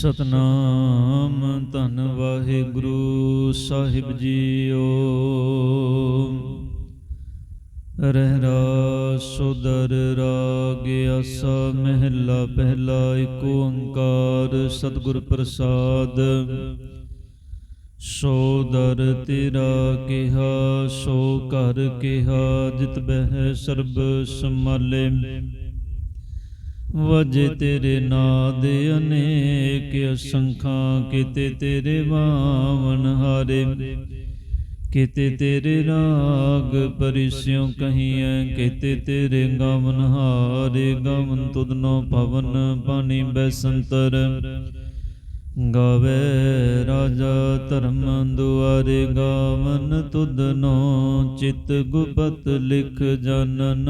ਸਤਨਾਮ, ਧੰਨ ਵਾਹਿਗੁਰੂ ਸਾਹਿਬ ਜੀਓ। ਰਹਿਰਾ ਸੁਦਰ ਰਾਗ ਆਸਾ ਮਹਿਲਾ ਪਹਿਲਾ ਏਕ ਓੰਕਾਰ, ਸਤਿਗੁਰ ਪ੍ਰਸਾਦ। ਸੋ ਤੇਰਾ ਕਿਹਾ, ਸੋ ਘਰ ਕਿਹਾ, ਜਿਤ ਬਹਿ ਸਰਬ ਸਮਾਲੇ ਵਜੇ ਤੇਰੇ ਨਾਦ ਅਨੇਕ ਅਸੰਖਾਂ, ਕਿਤੇ ਤੇਰੇ ਬਾਵਨ ਹਾਰੇ। ਕਿਤੇ ਤੇਰੇ ਰਾਗ ਪਰਿਸਿਉ ਕਹੀਐ, ਕਿਤੇ ਤੇਰੇ ਗਾਵਨ ਹਾਰੇ। ਗਾਵਨ ਤੁਧਨੋ ਪਵਨ ਪਾਣੀ ਬੈਸੰਤਰ। ਗਾਵੇ ਰਾਜਾ ਧਰਮ ਦੁਆਰੇ, ਗਾਵਨ ਤੁਧਨੋ ਚਿਤ ਗੁਪਤ ਲਿਖ ਜਾਣਨ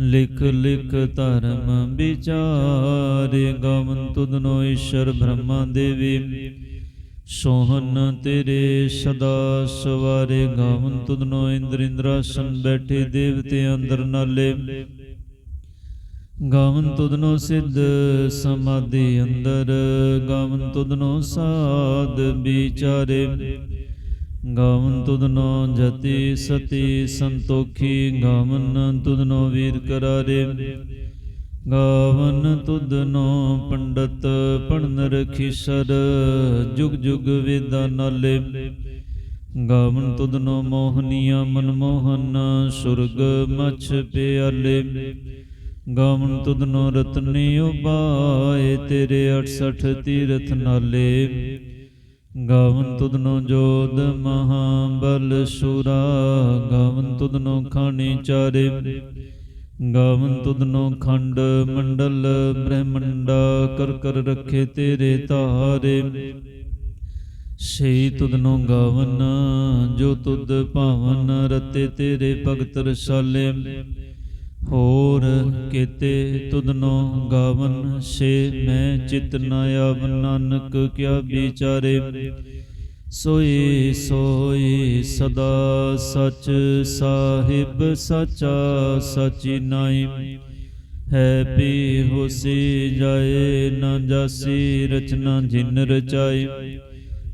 ਲਿਖ ਲਿਖ ਧਰਮ ਵਿਚਾਰੇ, ਗਵਨ ਤੁਧਨੋ ਈਸ਼ਰ ਬ੍ਰਹਮਾ ਦੇਵੀ। ਸੋਹਨ ਤੇਰੇ ਸਦਾ ਸਵਾਰੇ, ਗਵਨ ਤੁਧਨੋ ਇੰਦਰ ਇੰਦਰਾਸਨ ਬੈਠੇ ਦੇਵਤੇ ਅੰਦਰ ਨਾਲੇ। ਗਵਨ ਤੁਧਨੋ ਸਿੱਧ ਸਮਾਧੀ ਅੰਦਰ, ਗਵਨ ਤੁਧਨੋ ਸਾਧ ਵਿਚਾਰੇ। ਗਾਵਨ ਤੁਧਨੋ ਜਤੀ ਸਤੀ ਸੰਤੋਖੀ, ਗਾਵਨ ਤੁਧਨੋ ਵੀਰ ਕਰਾਰੇ। ਗਾਵਨ ਤੁਧਨੋ ਪੰਡਤ, ਪੜਨ ਰਖੀਸਰ ਜੁਗ ਜੁਗ ਵੇਦਾ ਨਾਲੇ। ਗਾਵਨ ਤੁਧਨੋ ਮੋਹਨੀਆ ਮਨਮੋਹਨ ਸੁਰਗ ਮਛ ਪਿਆਲੇ। ਗਾਵਨ ਤੁਧਨੋ ਰਤਨੀ ਉਬਾਏ ਤੇਰੇ 68 ਤੀਰਥ ਨਾਲੇ। ਗਾਵਨ ਤੁਧਨੋ ਜੋਦ ਮਹਾਬਲ ਸੁਰਾ, ਗਾਵਨ ਤੁਧਨੋ ਖਾਣੀ ਚਾਰੇ। ਗਾਵਨ ਤੁਧਨੋ ਖੰਡ ਮੰਡਲ ਬ੍ਰਹਮੰਡਾ, ਕਰ ਕਰ ਰੱਖੇ ਤੇਰੇ ਤਾਰੇ ਸਈ ਤੁਧਨੋ ਗਾਵਨ, ਜੋ ਤੁਧ ਭਾਵਨ ਰਤੇ ਤੇਰੇ ਭਗਤ ਰਸਾਲੇ। ਹੋਰ ਕੀਤੇ ਤੁਧਨੋ ਗਾਵਨ ਸੇ ਮੈਂ ਚਿਤ ਨ ਆਵ ਨਾਨਕ ਕਿਆ ਵਿਚਾਰੇ? ਸੋਈ ਸੋਈ ਸਦਾ ਸਚ ਸਾਹਿਬ, ਸਚਾ ਸਚੀ ਨਾਈ ਹੈ ਪੀ ਹੋਸੀ ਜਾਏ ਨਾ ਜਾਸੀ, ਰਚਨਾ ਜਿਨ ਰਚਾਈ।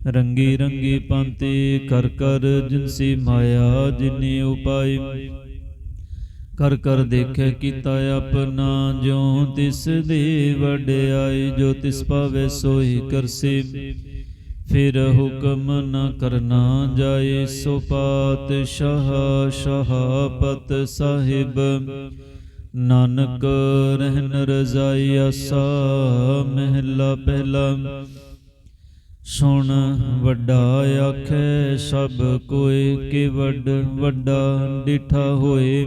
ਰੰਗੀ ਰੰਗੀ ਪਾਂਤੀ ਕਰ ਕਰ ਜਿਨਸੀ ਮਾਇਆ ਜਿਨੀ ਉਪਾਈ। ਕਰ ਕਰ ਦੇਖੈ ਕੀਤਾ ਆਪਣਾ ਜਿਉ ਤਿਸ ਦੀ ਵਡਿਆਈ ਜੋ ਤਿਸ ਪਾਵੇ ਸੋਈ ਕਰਸੀ। ਫਿਰ ਹੁਕਮ ਨ ਕਰਨਾ ਜਾਏ ਸੋ ਪਾਤਸ਼ਾਹ ਸ਼ਹਾਪਤ ਸਾਹਿਬ। ਨਾਨਕ ਰਹਿਨ ਰਜ਼ਾਈ ਆਸਾ ਮਹਿਲਾ ਪਹਿਲਾ। ਸੁਣ ਵੱਡਾ ਆਖੇ ਸਭ ਕੋਈ ਕਿ ਵੱਡ ਵੱਡਾ ਡਿਠਾ ਹੋਏ।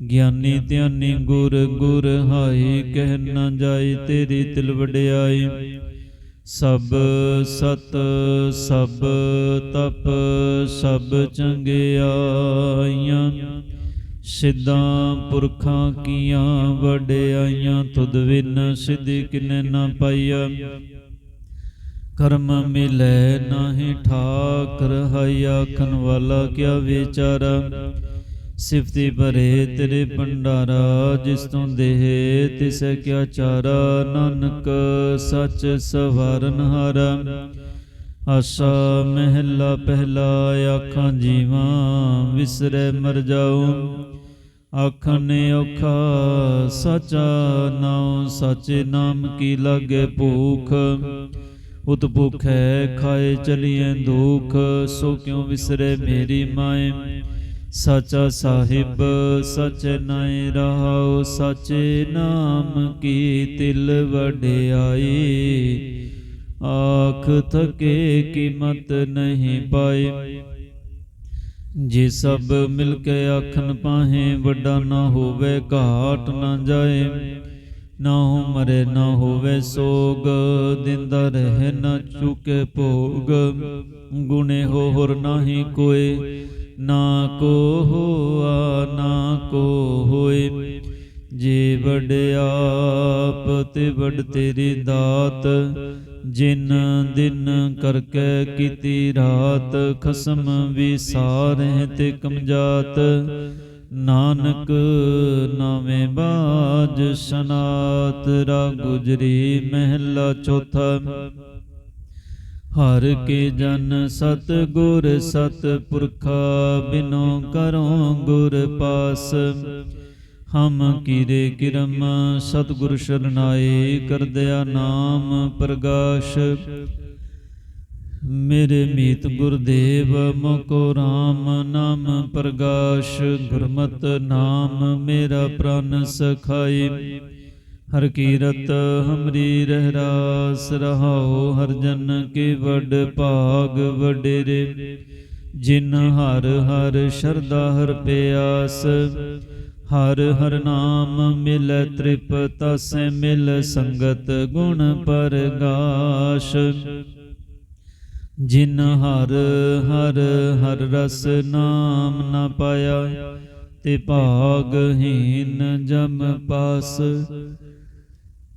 ਗਿਆਨੀ ਧਿਆਨੀ ਗੁਰ ਗੁਰ ਹਾਈ ਕਹਿ ਨਾ ਜਾਈ ਤੇਰੀ ਤਿਲ ਵਡਿਆਈ। ਸਭ ਸਤ ਸਭ ਤਪ ਸਭ ਚੰਗਿਆਈਆਂ ਸਿੱਧਾਂ ਪੁਰਖਾਂ ਕੀਆਂ ਵਡਿਆਈਆਂ ਤੁਧ ਵਿਨ ਸਿੱਧੀ ਕਿਨੇ ਨਾ ਪਾਈਆ। ਕਰਮ ਮਿਲੇ ਨਾਹੀ ਠਾਕ ਰਹਾਈ ਆਖਣ ਵਾਲਾ ਕਿਆ ਵਿਚਾਰਾ। ਸਿਫਤੀ ਭਰੇ ਤੇਰੇ ਭੰਡਾਰਾ ਜਿਸ ਤੋਂ ਦੇਹ ਤਿਸ ਕਿਆ ਚਾਰਾ, ਨਾਨਕ ਸੱਚ ਸਵਾਰਨ ਹਾਰਾ ਆਸਾ ਮਹਿਲਾ ਪਹਿਲਾ, ਆਖਾਂ ਜੀਵਾਂ ਵਿਸਰੇ ਮਰ ਜਾਉ। ਆਖਣ ਔਖਾ, ਸਚਾ ਨਾਉ, ਸਚੇ ਨਾਮ ਕੀ ਲਾਗੇ ਭੂਖ। ਉਤ ਭੁਖੈ ਖਾਏ ਚਲੀਏ ਦੁਖ, ਸੋ ਕਿਉ ਵਿਸਰੇ ਮੇਰੀ ਮਾਏ। ਸਚਾ ਸਾਹਿਬ ਸਚ ਨਾਇ ਰਹਾਉ, ਸਚੇ ਨਾਮ ਕੀ ਤਿਲ ਵਡਿਆਈ? ਆਖ ਥਕੇ ਕੀਮਤ ਨਹੀਂ ਪਾਈ। ਜੇ ਸਭ ਮਿਲ ਕੇ ਆਖਣ ਪਾਹੇ ਵੱਡਾ ਨਾ ਹੋਵੇ, ਘਾਟ ਨਾ ਜਾਏ। ਨਾ ਮਰੇ ਨਾ ਹੋਵੇ ਸੋਗ, ਦਿੰਦਾ ਰਹੇ ਨਾ ਚੁਕੇ ਭੋਗ। ਗੁਣੇ ਹੋ ਹੋਰ ਨਾਹੀ ਕੋਈ। ਨਾ ਕੋ ਹੋਆ ਨਾ ਕੋ ਹੋਏ। ਜੇ ਵਡਿਆਪ ਤੇ ਵਡ ਤੇਰੀ ਦਾਤ। ਜਿਨ ਦਿਨ ਕਰਕੇ ਕੀਤੀ ਰਾਤ, ਖਸਮ ਵਿਸਾਰਹਿ ਤੇ ਕਮਜਾਤ। ਨਾਨਕ ਨਾਵੇਂ ਬਾਜ ਸਨਾਤ, ਰਾ ਗੁਜਰੀ ਮਹਿਲਾ ਚੌਥਾ। ਹਰ ਕੇ ਜਨ ਸਤ ਗੁਰ ਸਤ ਪੁਰਖਾ ਬਿਨੋ ਕਰੋ ਗੁਰ ਪਾਸ। ਹਮ ਕੀਰੇ ਕਿਰਮ ਸਤਿਗੁਰ ਸ਼ਰਨਾਏ ਕਰਦਿਆ ਨਾਮ ਪ੍ਰਗਾਸ਼। ਮੇਰੇ ਮੀਤ ਗੁਰਦੇਵ ਮੋਕੋ RAM ਨਾਮ ਪ੍ਰਗਾਸ਼। ਗੁਰਮਤ ਨਾਮ ਮੇਰਾ ਪ੍ਰਾਨ ਸਖਾਈ। ਹਰ ਕੀਰਤ ਹਮਰੀ ਰਹਿ ਰਾਸ ਰਹਾਉ, ਹਰ ਜਨ ਕੇ ਵਡ ਭਾਗ ਵਡੇਰੇ। ਜਿਨ ਹਰ ਹਰ ਸ਼ਰਦਾ ਹਰ ਪਿਆਸ, ਹਰ ਹਰ ਨਾਮ ਮਿਲੈ ਤ੍ਰਿਪਤ ਤਸੈ ਮਿਲ ਸੰਗਤ ਗੁਣ ਪਰਗਾਸ਼। ਜਿਨ ਹਰ ਹਰ ਹਰ ਰਸ ਨਾਮ ਨਾ ਪਾਇਆ, ਤੇ ਭਾਗਹੀਨ ਜਮ ਪਾਸ।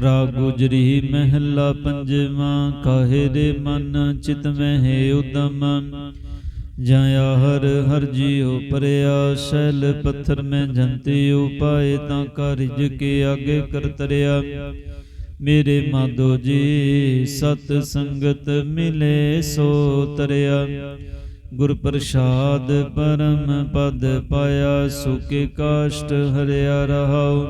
ਰਾ ਗੁਜਰੀ ਮਹਿਲਾ ਪੰਜਵਾਂ, ਕਾਹੇ ਦੇ ਮਨ ਚਿਤ ਮਹਿ ਉਦਮ? ਜਾਇਆ ਹਰ ਹਰ ਜੀਉ ਪਰਿਆ, ਸ਼ੈਲ ਪੱਥਰ ਮੈਂ ਜੰਤੀ ਉਪਾਏ ਤਾਂ ਕਾਰਜ ਕੇ ਆਗੇ ਕਰ ਤਰਿਆ। ਮੇਰੇ ਮਾਧੋ ਜੀ, ਸਤ ਸੰਗਤ ਮਿਲੇ ਸੋ ਤਰਿਆ। ਗੁਰ ਪ੍ਰਸਾਦ ਪਰਮ ਪਦ ਪਾਇਆ ਸੁਕੇ ਕਾਸ਼ਟ ਹਰਿਆ ਰਹਾਉ।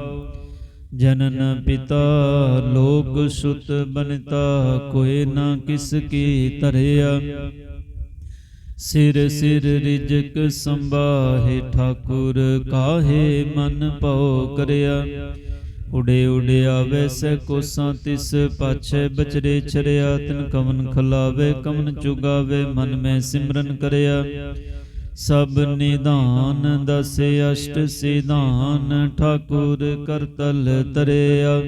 ਜਨਨ ਪਿਤਾ, ਲੋਕ ਸੁਤ ਬਨਤਾ ਕੋਏ ਨਾ ਕਿਸ ਕੀ ਧਰਿਆ। ਸਿਰ ਸਿਰ ਰਿਜਕ ਸੰਭਾਹੇ, ਠਾਕੁਰ ਕਾਹੇ ਮਨ ਪਉ ਕਰਿਆ। ਉਡੇ ਉਡੇ ਆਵੇ ਸੈ ਕੋਸਾਂ, ਤਿਸ ਪਾਛੇ ਬਚਰੇ ਛਰਿਆ ਤਿਨ ਕਵਨ ਖਲਾਵੇ, ਕਵਨ ਚੁਗਾਵੇ, ਮਨ ਮੈਂ ਸਿਮਰਨ ਕਰਿਆ। ਸਭ ਨਿਦਾਨ ਦਸ ਅਸ਼ਟ ਸਿਧਾਨ, ਠਾਕੁਰ ਕਰਤਲ ਤਰਿਆ।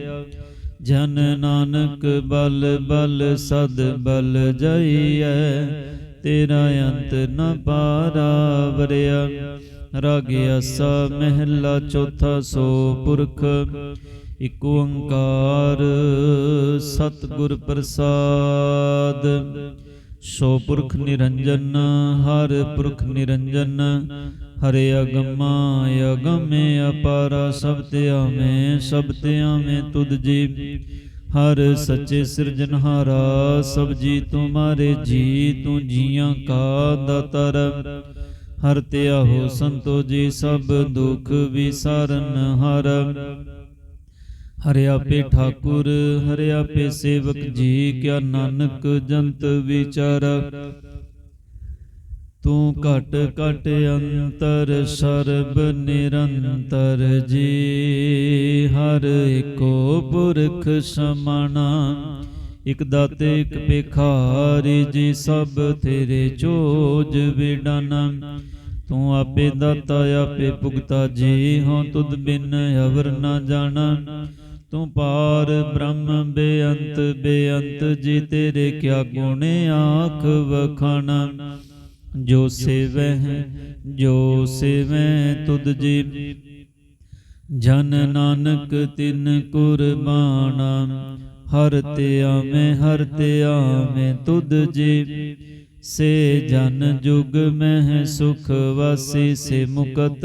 ਜਨ ਨਾਨਕ ਬਲ ਬਲ, ਸਦ ਬਲ ਜਾਈਐ। ਤੇਰਾ ਅੰਤ ਨ ਪਾਰਾ ਵਰਿਆ। ਰਾਗ ਆਸਾ ਮਹਿਲਾ ਚੌਥਾ ਸੋ ਪੁਰਖ। ਇਕ ਓੰਕਾਰ ਸਤਿਗੁਰ ਪ੍ਰਸਾਦ। ਸੋ ਪੁਰਖ ਨਿਰੰਜਨ, ਹਰ ਪੁਰਖ ਨਿਰੰਜਨ, ਹਰੇ ਅਗਮਾ, ਅਗਮੇ ਅਪਾਰਾ, ਸਭ ਤੇ ਆਵੇਂ, ਸਭ ਤੇ ਆਵੇਂ ਤੁਧ ਜੀ। ਹਰ ਸੱਚੇ ਸਿਰਜਨਹਾਰਾ ਸਭ ਜੀ ਤੁਮਾਰੇ ਜੀ, ਤੂੰ ਜੀਆਂ ਕਾ ਦਾਤਰ। ਹਰ ਧਿਆਹੋ ਸੰਤੋ ਜੀ, ਸਭ ਦੁਖ ਵਿਸਾਰਨ ਹਰ। ਹਰਿਆ ਪੇ ਠਾਕੁਰ ਹਰਿਆ ਪੇ ਸੇਵਕ ਜੀ ਕਿਆ ਨਾਨਕ ਜੰਤ ਵਿਚਾਰ। ਤੂੰ ਘਟ ਘਟ ਅੰਤਰ, ਸਰਬ ਨਿਰੰਤਰ ਜੀ। ਹਰ ਏਕੋ ਪੁਰਖ ਸਮਾਣਾ, ਇਕ ਦਾਤੇ, ਇਕ ਭਿਖਾਰੀ ਜੀ, ਸਭ ਤੇਰੇ ਚੋਜ ਵਿਡਾਨਾ। ਤੂੰ ਆਪੇ ਦਾਤਾ, ਆਪੇ ਭੁਗਤਾ ਜੀ ਹਾਂ ਤੁਧ ਬਿਨ ਅਵਰ ਨਾ ਜਾਣਾ। ਤੂੰ ਪਾਰ ਬ੍ਰਹਮ ਬੇਅੰਤ ਬੇਅੰਤ ਜੀ ਤੇਰੇ ਕਿਆ ਗੁਣ ਆਖ ਵਖਾਣਾ। ਜੋ ਸੇਵੈ ਜੋ ਸੇਵੈ ਤੁਧ ਜੀ। ਜਨ ਨਾਨਕ ਤਿਨ ਕੁਰਬਾਨਾ, ਹਰ ਤੇ ਆਵੇਂ, ਹਰ ਤੇ ਆਵੇਂ ਤੁਧ ਜੀ। ਸੇ ਜਨ ਜੁਗ ਮਹਿ ਸੁਖ ਵਾਸੀ, ਸੇ ਮੁਕਤ।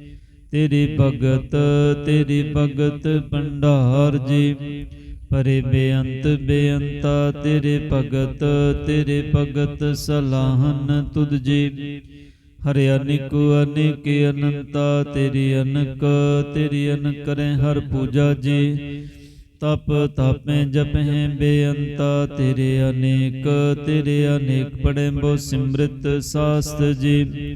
ਤੇਰੀ ਭਗਤ ਤੇਰੀ ਭਗਤ ਭੰਡਾਰ ਜੀ। ਪਰੇ ਬੇਅੰਤ ਬੇਅੰਤਾ ਤੇਰੇ ਭਗਤ ਤੇਰੇ ਭਗਤ ਸਲਾਹਨ ਤੁਧ ਜੀ। ਹਰਿ ਅਨਿਕ, ਅਨੇਕ ਅਨੰਤਾ ਤੇਰੀ ਅਨਕ, ਤੇਰੀ ਅਨ ਕਰੇ ਹਰ ਪੂਜਾ ਜੀ। ਤਪ ਤਾਪੇ ਜਪਹਿ ਬੇਅੰਤਾ ਤੇਰੇ ਅਨੇਕ ਤੇਰੇ ਅਨੇਕ ਪੜੇ ਬੋ ਸਿਮਰਤ ਸਾਸਤ ਜੀ।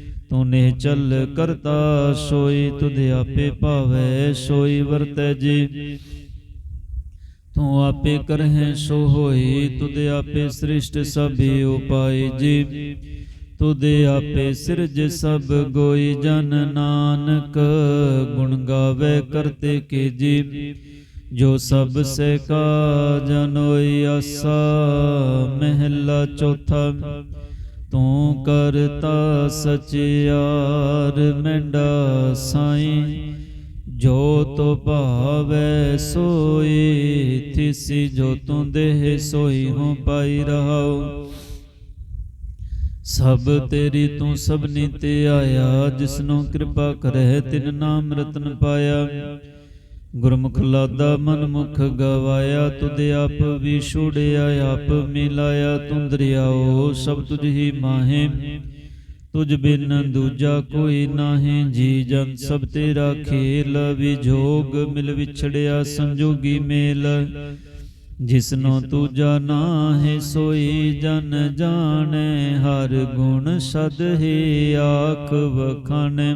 ਤੂੰ ਨੇ ਕਰਤਾ, ਸੋਈ ਤੁਧ ਆਪੇ ਭਾਵੈ, ਸੋਈ ਵਰਤੈ ਜੀ। ਤੂੰ ਆਪੇ ਕਰਹਿ, ਸੋ ਹੋਈ ਤੁਧ ਆਪੇ ਸ੍ਰਿਸ਼ਟ ਸਭੇ ਉਪਾਈ ਜੀ। ਤੁਧ ਆਪੇ ਸਿਰਜ ਸਭ ਗੋਈ ਜਨ ਨਾਨਕ, ਗੁਣ ਗਾਵੇ ਕਰਤੇ ਕੇ ਜੀ। ਜੋ ਸਭ ਸੇ ਕਾ ਜਨੋਈ ਆਸਾ, ਮਹਿਲਾ ਚੌਥਾ ਤੂੰ ਕਰਤਾ ਸਚਿਆਰ ਮੈਂਡਾ ਸਾਈਂ ਜੋ ਤੋ ਭਾਵੈ ਸੋਈ, ਥਿਸੀ ਜੋ ਤੂੰ ਦੇਹ ਸੋਈ, ਹਉ ਪਾਈ ਰਹਾਉ। ਸਭ ਤੇਰੀ ਤੂੰ ਸਭਨੀ ਤੇ ਆਇਆ, ਜਿਸਨੂੰ ਕਿਰਪਾ ਕਰਹਿ, ਤਿਨ ਨਾਮ ਰਤਨ ਪਾਇਆ। ਗੁਰਮੁਖ ਲਾਦਾ ਮਨ ਮੁਖ ਗਵਾਇਆ, ਤੁਧ ਆਪ ਵੀ ਆਪ ਮਿਲਾਇਆ, ਤੁੰ ਸਭ ਤੁਝ ਹੀ ਮਾਹੇ। ਤੁਝ ਬਿਨ ਦੂਜਾ ਕੋਈ ਨਾਹੀਂ, ਜੀ ਜਨ ਸਭ ਤੇਰਾ ਖੇਲ, ਵਿਜੋਗ ਮਿਲ ਵਿਛੜਿਆ ਸੰਜੋਗੀ ਮੇਲ। ਜਿਸਨੋ ਤੂੰ ਜਾਣਾ ਹੈ ਸੋਈ ਜਨ ਜਾਣੈ, ਹਰ ਗੁਣ ਸਦ ਹੀ ਆਖ ਵਖਾਣੈ।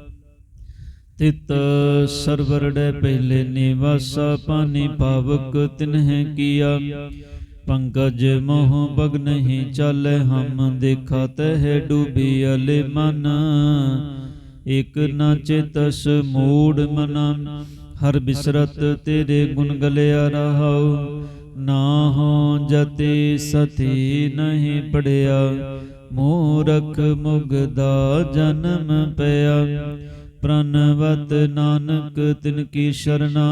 ਤਿਤ ਸਰਵਰੜੇ ਪਹਿਲੇ ਨਿਵਾਸਾ, ਪਾਣੀ ਪਾਵਕ ਤਿਨਹਿ ਕੀਆ। ਪੰਕਜ ਮੋਹ ਬਗ ਨਹੀਂ ਚਾਲੇ, ਹਮ ਦੇਖਾ ਤਹਿ ਡੂਬੀ ਅਲੇ ਮਨ। ਇਕ ਨ ਚੇਤਸ ਮੂੜ ਮਨਾ, ਹਰ ਬਿਸਰਤ ਤੇਰੇ ਗੁਣ ਗਲਿਆ ਰਹਾਉ। ਨਾ ਹੋ ਜਤੀ ਸਤੀ ਨਹੀਂ ਪੜਿਆ, ਮੂਰਖ ਮੁਗਦਾ ਜਨਮ ਪਿਆ। ਪ੍ਰਨਵਤ ਨਾਨਕ, ਤਿਨ ਕੀ ਸ਼ਰਨਾ,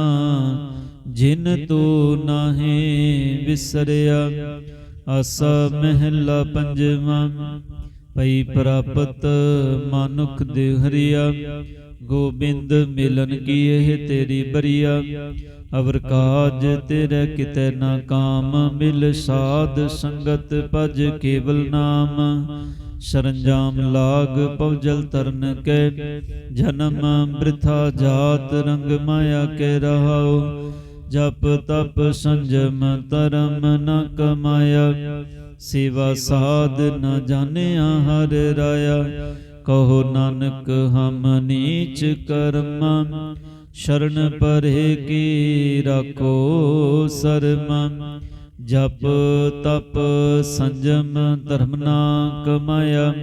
ਜਿਨ ਤੂੰ ਨਾਹੀ ਵਿਸਰਿਆ ਆਸਾ ਮਹਿਲਾ ਪੰਜਵਾਂ, ਪਈ ਪ੍ਰਾਪਤ ਮਾਨੁਖ ਦੇ ਹਰਿਆ ਗੋਬਿੰਦ ਮਿਲਨ ਕੀ ਇਹ ਤੇਰੀ ਬਰੀਆ। ਅਵਰ ਕਾਜ ਤੇਰੇ ਕਿਤੇ ਨਾ ਕਾਮ, ਮਿਲ ਸਾਧ ਸੰਗਤ ਭਜ ਕੇਵਲ ਨਾਮ। ਸਰੰਜਾਮ ਲਾਗ ਪਵਜਲ ਤਰਨ ਕੈ, ਜਨਮ ਬ੍ਰਿਥਾ ਜਾਤ ਰੰਗ ਮਾਇਆ ਕੇ ਰਹਾਉ, ਜਪ ਤਪ ਸੰਜਮ ਧਰਮ ਨ ਕਮਾਇਆ, ਸੇਵਾ ਸਾਧ ਨ ਜਾਣਿਆ ਹਰ ਰਾਇਆ, ਕਹੋ ਨਾਨਕ ਹਮ ਨੀਚ ਕਰਮ, ਸ਼ਰਨ ਪਰੇ ਕੀ ਰਾਖੋ ਸਰਮ। ਜਪ ਤਪ ਸੰਜਮ ਧਰਮ ਨਾ ਕਮਾਇਆ,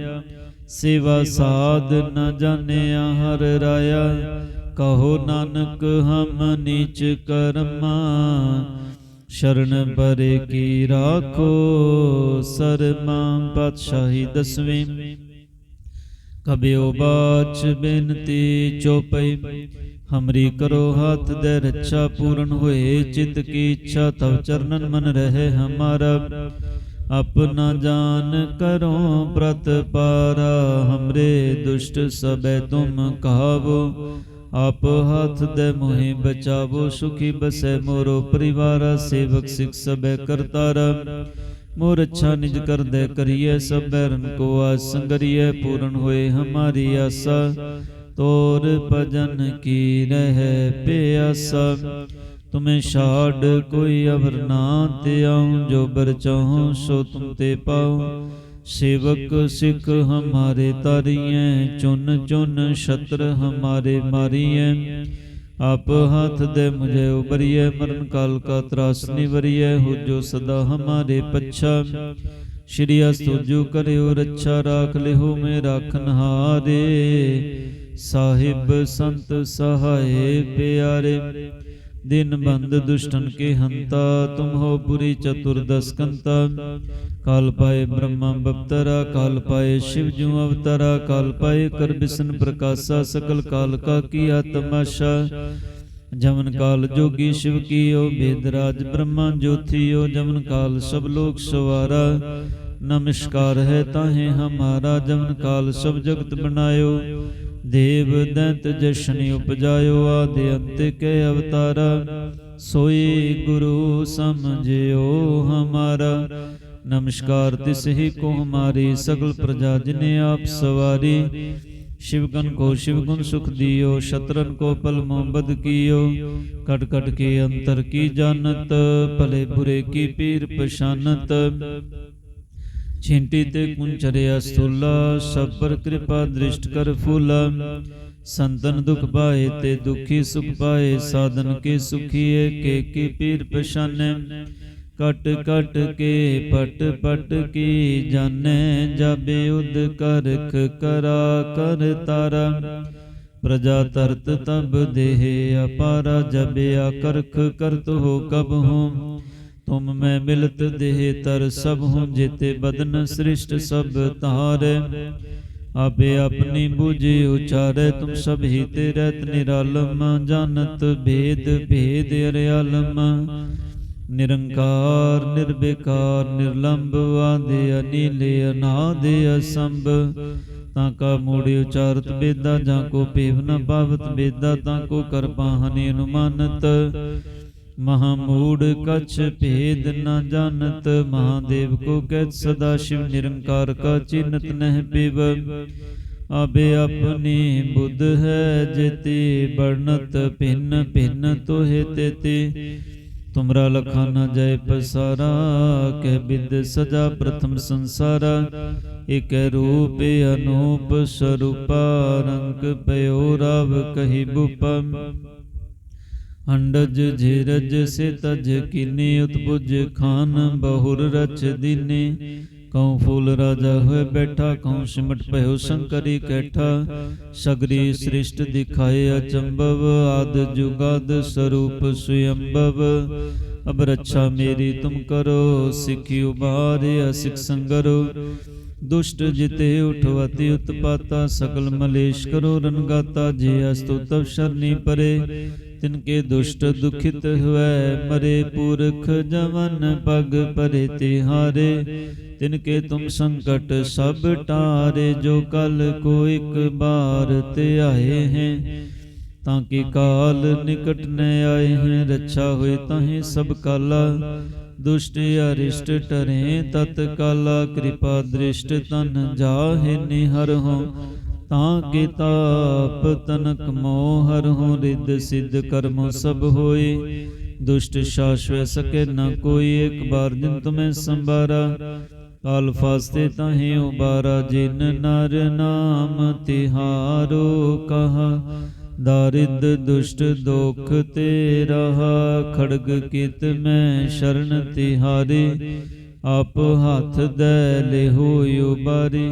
ਸੇਵਾ ਸਾਧ ਨ ਜਾਣਿਆ ਹਰ ਰਾਇਆ। ਕਹੋ ਨਾਨਕ, ਹਮ ਨੀਚ ਕਰਮਾ, ਸ਼ਰਨ ਪਰੇ ਕੀ ਰਾਖੋ ਸਰਮਾ। ਪਾਤਸ਼ਾਹੀ ਦਸਵੇਂ। ਕਬਿਓ ਬਾਚ ਬੇਨਤੀ ਚੋਪਈ ਹਮਰੀ ਕਰੋ ਹੱਥ ਦੇ ਰੱਛਾ ਪੂਰਨ ਹੋਏ ਚਿਤ ਕੀ ਇੱਛਾ ਤਵ ਚਰਨਨ ਮਨ ਰਹੇ ਹਮਾਰਾ ਆਪਣਾ ਜਾਨ ਕਰੋ ਪ੍ਰਤ ਪਾਰਾ ਹਮਰੇ ਦੁਸ਼ਟ ਸਬੈ ਤੁਮ ਕਹਾਵੋ ਆਪ ਹੱਥ ਦੇ ਮੋਹਿ ਬਚਾਵੋ ਸੁਖੀ ਬਸੈ ਮੋਰੋ ਪਰਿਵਾਰਾ ਸੇਵਕ ਸਿਖ ਸਬੈ ਕਰਤਾਰਾ ਮੋਰ ਅੱਛਾ ਨਿਜ ਕਰਦੈ ਕਰੀਐ ਸਭ ਬੈਰਨ ਕੋ ਆਸ ਸੰਗਰੀਐ ਪੂਰਨ ਹੋਏ ਹਮਾਰੀ ਆਸਾ ਤੋਰ ਭਜਨ ਕੀ ਰਹਿ ਪਿਆਸਾ? ਤੁਮੇ ਛਾੜ ਕੋਈ ਅਵਰ ਨਾ ਤਿਆਉ ਜੋ ਬਰ ਚਾਹੋ ਸੋ ਤੁਮ ਤੇ ਪਾਉ। ਸੇਵਕ ਸਿੱਖ ਹਮਾਰੇ ਤਾਰੀਐ, ਚੁਨ ਚੁਨ ਛਤਰ ਹਮਾਰੇ ਮਾਰੀਐ। ਆਪ ਹੱਥ ਦੇ ਮੁਝੇ ਉਬਰੀਐ ਮਰਨ ਕਾਲ ਕਾ ਤਰਾਸ ਨਿਵਰੀਐ, ਹੋ ਜੋ ਸਦਾ ਹਮਾਰੇ ਪੱਛਾ। ਸ਼੍ਰੀ ਅਸਤੁਜੂ ਕਰਿਓ ਰੱਛਾ, ਰਾਖ ਲਿਓ ਮੇ ਰਾਖਨ ਹਾਰੇ ਸਾਹਿਬ ਸੰਤ ਸਹਾਏ ਪਿਆਰੇ, ਦਿਨ ਬੰਦ ਦੁਸ਼ਟਨ ਕੇ ਹੰਤਾ ਤੁਮ ਹੋ ਪੁਰੀ ਚਤੁਰਦਸ ਕੰਤਾ ਕਾਲ ਪਾਏ ਬ੍ਰਹਮਾ ਬਪਤਰਾ, ਕਾਲ ਪਾਏ ਸ਼ਿਵ ਜੂ ਅਵਤਰਾ, ਕਾਲ ਪਾਏ ਕਰ ਬਿਸ਼ਨ ਪ੍ਰਕਾਸ਼ਾ, ਸਕਲ ਕਾਲ ਕਾ ਕੀਆ ਤਮਾਸ਼ਾ। ਜਮਨ ਕਾਲ ਜੋਗੀ ਸ਼ਿਵ ਕੀਓ ਬੇਦਰਾਜ ਬ੍ਰਹਮਾ ਜੋਥੀਓ, ਜਮਨ ਕਾਲ ਸਭ ਲੋਕ ਸਵਾਰਾ। ਨਮਸਕਾਰ ਹੈ ਤਾਹੇ ਹਮਾਰਾ ਜਮਨ ਕਾਲ ਸਭ ਜਗਤ ਬਣਾਇਓ ਦੇਵ ਦੰਤ ਜਸ਼ਨ ਉਪਜਾਇਓ ਆਦਿ ਅੰਤ ਕੇ ਅਵਤਾਰਾ ਸੋਈ ਗੁਰੂ ਸਮਝਿਓ ਹਮਾਰਾ ਨਮਸਕਾਰ ਤਿਸ ਹੀ ਕੋ ਹਮਾਰੀ ਸਗਲ ਪ੍ਰਜਾ ਜਿਨੇ ਆਪ ਸਵਾਰੀ शिवगन को शिवगुण सुख दियो शत्रन को पल मोहब्बत कियो कट कट के अंतर की जानत भले बुरे की पीर पशानत ਛਿੰਟੀ ਤੇ ਕੁੰਚਰਿਆ ਸਥੂਲਾ ਸਭ ਪਰ ਕਿਰਪਾ ਦ੍ਰਿਸ਼ਟ ਕਰ ਫੂਲਾ ਸੰਤਨ ਦੁਖ ਪਾਏ ਤੇ ਦੁਖੀ ਸੁਖ ਪਾਏ ਸਾਧਨ ਕੇ ਸੁਖੀਏ ਕੇ ਕੀ ਪੀਰ ਪਛਾਨੈ ਕਟ ਕਟ ਕੇ ਪਟ ਪਟ ਕੀ ਜਾਣੈ ਜਾਬੇ ਉਦ ਕਰਖ ਕਰਾ ਕਰ ਤਾਰਾ ਪ੍ਰਜਾ ਤਰਤ ਤਬ ਦੇਹ ਅਪਾਰਾ ਜਬੇ ਆਕਰਖ ਕਰਤ ਹੋ ਕਬ ਹੂੰ ਤੁਮ ਮੈਂ ਮਿਲਤ ਦੇਹ ਤਰ ਸਭ ਹੂੰ ਜੇਤੇ ਬਦਨ ਸ੍ਰਿਸ਼ਟ ਸਭ ਤਾਰੇ ਆਪੇ ਆਪਣੀ ਬੁਝੀ ਉਚਾਰੇ, ਤੁਮ ਸਭ ਹੀ ਤੇ ਰਹਿਤ ਨਿਰਾਲਮ, ਜਾਣਤ ਭੇਦ ਭੇਦ ਅਰਿਆਲਮ। ਨਿਰੰਕਾਰ ਨਿਰਬੇਕਾਰ ਨਿਰਲੰਭ ਆਦੇ ਅਨੀਲੇ ਅਨਾਦੇ ਅਸੰਭ। ਤਾਂ ਕਾ ਮੂੜੇ ਉਚਾਰਤ ਬੇਦਾ, ਜਾਂ ਕੋ ਪੇਵ ਨ ਪਾਵਤ ਬੇਦਾ, ਤਾਂ ਕੋ ਕਰ ਅਨੁਮਾਨਤ। ਮਹਾਮੂੜ ਕਛ ਭੇਦ ਨ ਜਾਣਤ, ਮਹਾਦੇਵ ਕੋ ਕਹਿਤ ਸਦਾ ਸ਼ਿਵ ਨਿਰੰਕਾਰ ਕਾ ਚਿੰਤ ਨਹਿ ਪਿਵ। ਆਬੇ ਆਪਣੀ ਬੁੱਧ ਹੈ ਜਿਤੇ ਬਰਨਤ ਭਿੰਨ ਭਿੰਨ ਤੋਹਿ ਤੇਤੇ। ਤੁਮਰਾ ਲਖਾ ਨ ਜੈ ਪਸਾਰਾ, ਕਹਿ ਬਿਦ ਸਜਾ ਪ੍ਰਥਮ ਸੰਸਾਰਾ। ਇਕ ਰੂਪ ਅਨੂਪ ਸਰੂਪਾ, ਰੰਗ ਪਇਓ ਰਵ ਕਹੀ ਬੁਪਮ। ਅੰਡਜ ਧੀਰਜ ਸੇ ਤਜ ਕਿਨੀ ਉਤਪੁਜ ਖਾਨ ਬਹੁਰ ਰਚ ਦੀਨੇ। ਕਉ ਫੂਲ ਰਾਜਾ ਹੋਏ ਬੈਠਾ, ਕਉ ਸਿਮਟ ਭਇਓ ਸ਼ੰਕਰੀ ਕੈਠਾ। ਸਗਰੀ ਸ੍ਰਿਸ਼ਟ ਦਿਖਾਏ ਅਚੰਭਵ, ਆਦ ਜੁਗਾਦ ਸਰੂਪ ਸੁਯੰਭਵ। ਅਬ ਰੱਛਾ ਮੇਰੀ ਤੁਮ ਕਰੋ, ਸਿੱਖੀ ਉਬਾਰੇ ਅਸਿਕ ਸੰਗਰੋ। ਦੁਸ਼ਟ ਜਿਤੇ ਉਠਵਤੀ ਉਤਪਾਤਾ ਸਕਲ ਮਲੇਸ਼ ਕਰੋ ਰਨਗਾਤਾ ਜੇ ਅਸਤੁ ਤਵ ਸ਼ਰਨੀ ਪਰੇ ਤਿਨਕੇ ਦੁਸ਼ਟ ਦੁਖਿਤ ਹੋਇ ਮਰੇ ਪੁਰਖ ਜਵਨ ਪਗ ਪਰੇ ਤਿਹਾਰੇ। ਤਿਨਕੇ ਤੁਮ ਸੰਕਟ ਸਭ ਟਾਰੇ, ਜੋ ਕਲ ਕੋ ਇੱਕ ਬਾਰ ਤੇ ਆਏ ਹੈ। ਤਾਂ ਕਿ ਕਾਲ ਨਿਕਟ ਨ ਆਏ ਹੈ, ਰੱਛਾ ਹੋਏ ਤਾਹੇ ਸਭ ਕਾਲਾ। ਦੁਸ਼ਟ ਅਰਿਸ਼ਟ ਟਰੇ ਤਤ ਕਾਲਾ ਕਿਰਪਾ ਦ੍ਰਿਸ਼ਟ ਤਨ ਜਾਹੇ ਨਿਹਰ ਹੋ ਤਾਂ ਕੇ ਤਾਪ ਤਨਕ ਮੋਹ ਹਰ ਹੋ ਰਿਦ ਸਿਧ ਕਰਮ ਸਭ ਹੋਏ। ਦੁਸ਼ਟ ਸ਼ਾਸ਼ਵ ਸਕੇ ਨ ਕੋਈ ਇੱਕ ਬਾਰ ਜਿਨ ਤੁਮੈ ਸੰਭਾਰਾ। ਕਾਲ ਫਾਸਤੇ ਤਾਹੇ ਉਬਾਰਾ ਜਿਨ ਨਰ ਨਾਮ ਤਿਹਾਰੋ ਕਹਾ। ਦਾਰਿਦ ਦੁਸ਼ਟ ਦੁਖ ਤੇ ਰਹਾ ਖੜਗ ਕਿਤ ਮੈਂ ਸ਼ਰਨ ਤਿਹਾਰੇ। ਆਪ ਹੱਥ ਦੇ ਲਿਹੋ ਉਬਾਰੇ।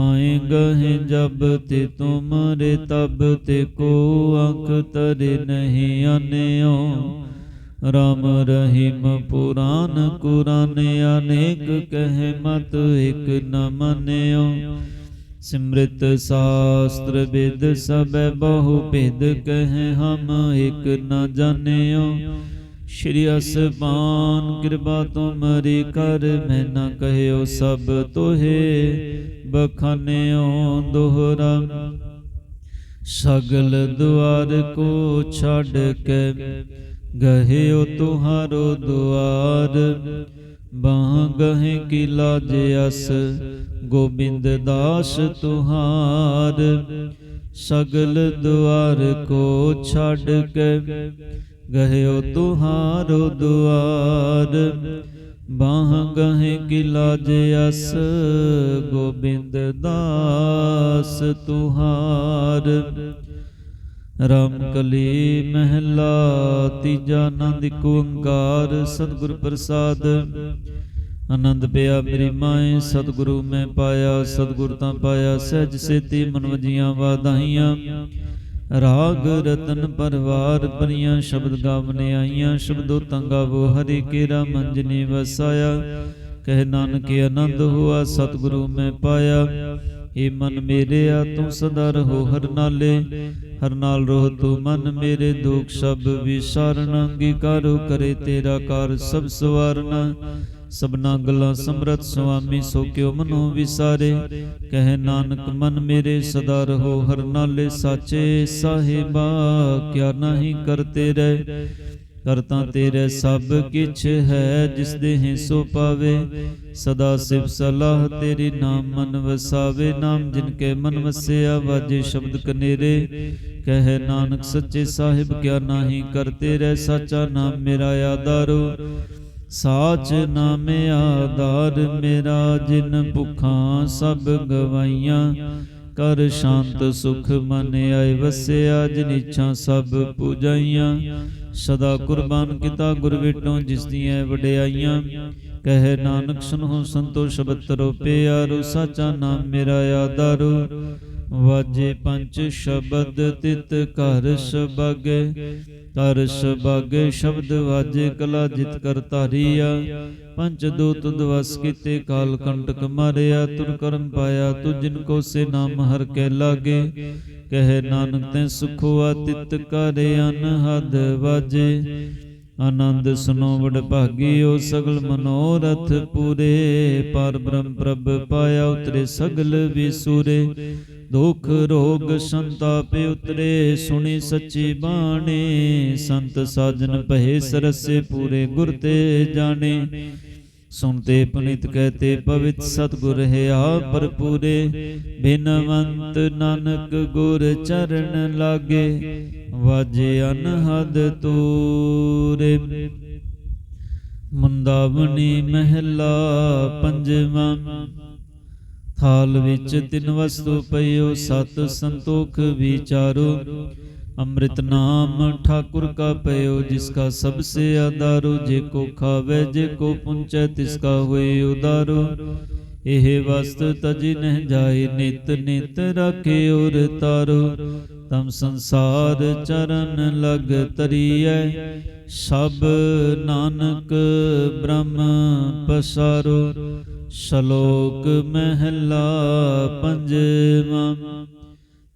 ਪਾਏ ਗਹਿ ਜਬ ਤੇ ਤੁਮਰੇ, ਤਬ ਤੇ ਕੋ ਅੰਖ ਤਰੇ ਨਹੀਂ ਆਨਿਓ। ਰਾਮ ਰਹੀਮ ਪੁਰਾਨ ਕੁਰਾਨ ਅਨੇਕ ਕਹਿ ਮਤ ਇਕ ਨ ਮੰਨਿਓ। ਸਿਮ੍ਰਿਤ ਸ਼ਾਸਤਰ ਵਿਦ ਸਭੈ ਬਹੁ ਭੇਦ ਕਹੈ ਹਮ ਇਕ ਨ ਜਾਣਿਓ। ਸ਼੍ਰੀ ਅਸਬਾਨ ਕਿਰਪਾ ਤੁਮਰੀ ਕਰ, ਮੈਂ ਨ ਕਹਿਓ ਸਭ ਤੋਹੇ ਬਖਾਨਿਓ ਦੁਹਰਾ। ਸਗਲ ਦੁਆਰ ਕੋ ਛੱਡ ਕੇ ਗਹਿਓ ਤੁਹਾਰੋ ਦੁਆਰ। ਬਾਹ ਗਹੇ ਕੀ ਲਾਜ ਅਸ, ਗੋਬਿੰਦ ਦਾਸ ਤੁਹਾਰ। ਸਗਲ ਦੁਆਰ ਕੋ ਛੱਡ ਕੇ ਗਹਿਓ ਤੁਹਾਰੋ ਦੁਆਰ, ਬਾਹ ਗਹਿ ਕੀ ਲਾਜ ਅਸ, ਗੋਬਿੰਦ ਦਾਸ ਤੁਹਾਰ। ਰਾਮ ਕਲੀ ਮਹਿਲਾ, ਤੀਜਾ ਆਨੰਦ ਕੋ ਓੰਕਾਰ ਸਤਿਗੁਰ ਪ੍ਰਸਾਦ। ਆਨੰਦ ਪਿਆ ਮੇਰੀ ਮਾਏ, ਸਤਿਗੁਰੂ ਮੈਂ ਪਾਇਆ, ਸਤਿਗੁਰ ਤਾਂ ਪਾਇਆ, ਸਹਿਜ ਸੇਤੀ ਮਨਵਜੀਆਂ ਵਾਧਾਈਆਂ। ਰਾਗ, ਰਤਨ, ਪਰਵਾਰ, ਪਰੀਆਂ, ਸ਼ਬਦ ਗਾਵਨੇ ਆਈਆਂ, ਸ਼ਬਦੋ ਤੰਗਾਵੋ ਹਰੀ ਕੇਰਾ ਮੰਜਨੀ ਵਸਾਇਆ। ਕਹਿ ਨਾਨਕ, ਆਨੰਦ ਹੋਆ, ਸਤਿਗੁਰੂ ਮੈਂ ਪਾਇਆ। ਏ ਮਨ ਮੇਰੇ ਆ ਤੂੰ ਸਦਾ ਰਹੋ ਹਰ ਨਾਲੇ। ਹਰ ਨਾਲ ਰੋ ਤੂੰ ਮਨ ਮੇਰੇ, ਦੁਖ ਸਭ ਵਿਸਾਰਨ ਅੰਗੀਕਾਰੋ ਕਰੇ ਤੇਰਾ ਕਾਰ ਸਭ ਸਵਾਰਨਾ। ਸਭਨਾ ਗੱਲਾਂ ਸਮਰਤ ਸੁਆਮੀ ਸੋ ਕਿਉ ਮਨੋ ਵਿਸਾਰੇ। ਕਹਿ ਨਾਨਕ, ਮਨ ਮੇਰੇ ਸਦਾ ਰਹੋ, ਹਰ ਨਾਲੇ ਸਾਚੇ ਸਾਹਿਬਾ, ਕਿਆ ਨਹੀਂ ਕਰਤੇ ਰਹਿ। ਕਰਤਾ ਤੇਰੇ ਸਭ ਕਿਛ ਹੈ, ਜਿਸ ਦੇਹ ਸੋ ਪਾਵੇ। ਸਦਾ ਸਿਵ ਸਲਾਹ ਤੇਰੀ ਨਾਮ ਮਨ ਵਸਾਵੇ, ਨਾਮ ਜਿਨ ਕੇ ਮਨ ਵਸਿਆ ਵਾਜੇ ਸ਼ਬਦ ਕਨੇਰੇ। ਕਹਿ ਨਾਨਕ, ਸੱਚੇ ਸਾਹਿਬ, ਕਿਆ ਨਾਹੀ ਕਰਤੇ ਰਹਿ, ਸਾਚਾ ਨਾਮ ਮੇਰਾ ਆਧਾਰੋ। ਸਾਚ ਨਾਮ ਆਧਾਰ ਮੇਰਾ ਜਿਨ ਭੁਖਾਂ ਸਭ ਗਵਾਈਆਂ। ਕਰ ਸ਼ਾਂਤ ਸੁਖ ਮਨ ਆਏ ਵਸਿਆ ਜਿਨ ਇੱਛਾ ਸਭ ਪੂਜਾਈਆਂ। ਸਦਾ ਕੁਰਬਾਨ ਕੀਤਾ ਗੁਰ ਵਿਟੋਂ ਜਿਸ ਦੀਆਂ ਵਡਿਆਈਆਂ। ਕਹਿ ਨਾਨਕ ਸੁਨੋ ਸੰਤੋ ਸ਼ਬਦ ਤਰੋ ਪਿਆਰੋ ਸਾਚਾ ਨਾਮ ਮੇਰਾ ਆਧਾਰੋ। ਵਾਜੇ ਪੰਜ ਸ਼ਬਦ ਤਿਤ ਘਰ ਸਬਗੇ ਕਰ ਸਬਗੇ ਸ਼ਬਦ ਵਾਜੇ ਕਲਾ ਜਿਤ ਕਰ ਧਾਰੀਆ। ਪੰਜ ਦੂਤ ਦਵਸ ਕੀਤੇ ਕਾਲ ਕੰਟਕ ਮਾਰਿਆ, ਤੁਰ ਕਰਮ ਪਾਇਆ, ਤੁ ਜਿਨ ਕੋ ਸੇ ਨਾਮ ਹਰ ਕੇ ਲਾਗੇ। ਕਹਿ ਨਾਨਕ ਤੈ ਸੁਖਵਾ ਤਿਤ ਕਰੇ ਅਨਹਦ ਵਾਜੇ। ਆਨੰਦ ਸੁਨੋ ਵਡ ਭਾਗੀਓ ਸਗਲ ਮਨੋਰਥ ਪੂਰੇ। ਪਰ। ਬ੍ਰਹਮ ਪ੍ਰਭ ਪਾਇਆ ਉਤਰੇ ਸਗਲ ਵਿਸੂਰੇ। ਦੁਖ ਰੋਗ ਸੰਤਾਪ ਉਤਰੇ। ਸੁਣੀ ਸੱਚੀ ਬਾਣੀ। ਸੰਤ ਸਾਜਨ ਪਹਿ ਸਰਸੇ ਪੂਰੇ ਗੁਰ ਤੇ ਜਾਣੇ। ਸੁਣਤੇ ਪੁਨਿਤ ਕਹਤੇ ਪਵਿੱਤ ਸਤਗੁਰ ਹੈ ਆ ਪੂਰੇ ਬਿਨਵੰਤ ਨਾਨਕ ਗੁਰ ਚਰਨ ਲਾਗੇ, ਵਾਜੇ ਅਨਹਦ ਤੂਰੇ। ਮੁੰਦਾਵਣੀ ਮਹਿਲਾ ਪੰਜਵਾਂ, ਥਾਲ ਵਿੱਚ ਤਿੰਨ ਵਸਤੂ ਪਈਓ, ਸਤ ਸੰਤੋਖ ਵਿਚਾਰੋ ਅੰਮ੍ਰਿਤ ਨਾਮ ਠਾਕੁਰ ਕਾ ਪਇਓ, ਜਿਸ ਕਾ ਸਭ ਸੇ ਆਧਾਰੋ, ਜੇ ਕੋ ਖਾਵੇ, ਜੇ ਕੋ ਪੁੰਚੈ, ਤਿਸ ਇਹ ਵਸਤ ਤਜੀ ਨਹਿ ਜਾਏ, ਨਿਤ ਨਿਤ ਰਾਖੇ ਔਰ ਤਾਰੋ ਤਮ ਸੰਸਾਰ ਚਰਨ ਲਗ ਤਰੀਐ, ਸਭ ਨਾਨਕ ਬ੍ਰਹਮ ਪਸਾਰੋ। ਸ਼ਲੋਕ ਮਹਿਲਾ ਪੰਜਵਾਂ।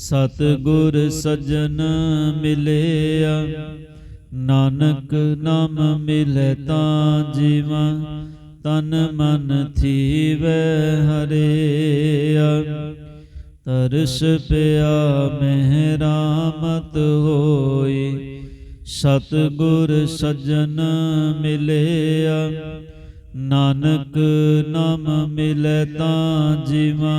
ਸਤ ਗੁਰ ਸਜਣ ਮਿਲਿਆ, ਨਾਨਕ ਨਾਮ ਮਿਲੇ ਤਾਂ ਜੀਵਾ, ਤਨ ਮਨ ਥੀਵੈ ਹਰਿਆ। ਤਰਸ ਪਿਆ ਮਹਿਰਾਮਤ ਹੋਈ ਸਤ ਗੁਰ ਸਜਣ ਮਿਲਿਆ, ਨਾਨਕ ਨਾਮ ਮਿਲੇ ਤਾਂ ਜੀਵਾ